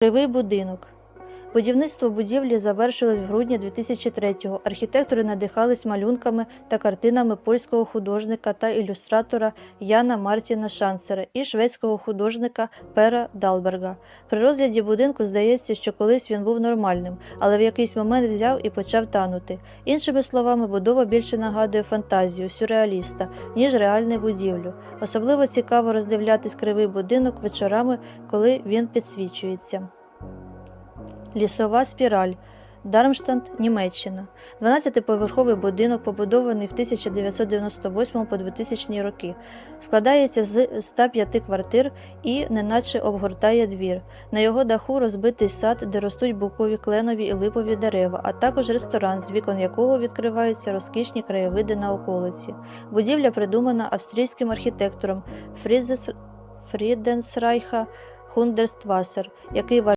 Кривий будинок. Будівництво будівлі завершилось в грудні 2003-го. Архітектори надихались малюнками та картинами польського художника та ілюстратора Яна Мартіна Шансера і шведського художника Пера Далберга. При розгляді будинку здається, що колись він був нормальним, але в якийсь момент взяв і почав танути. Іншими словами, будова більше нагадує фантазію сюрреаліста, ніж реальну будівлю. Особливо цікаво роздивлятись кривий будинок вечорами, коли він підсвічується. Лісова спіраль. Дармштадт, Німеччина. 12-поверховий будинок, побудований в 1998 по 2000 роки. Складається з 105 квартир і неначе обгортає двір. На його даху розбитий сад, де ростуть букові кленові і липові дерева, а також ресторан, з вікон якого відкриваються розкішні краєвиди на околиці. Будівля придумана австрійським архітектором Фрідзес... Фріденсрайха Хундерствасер, який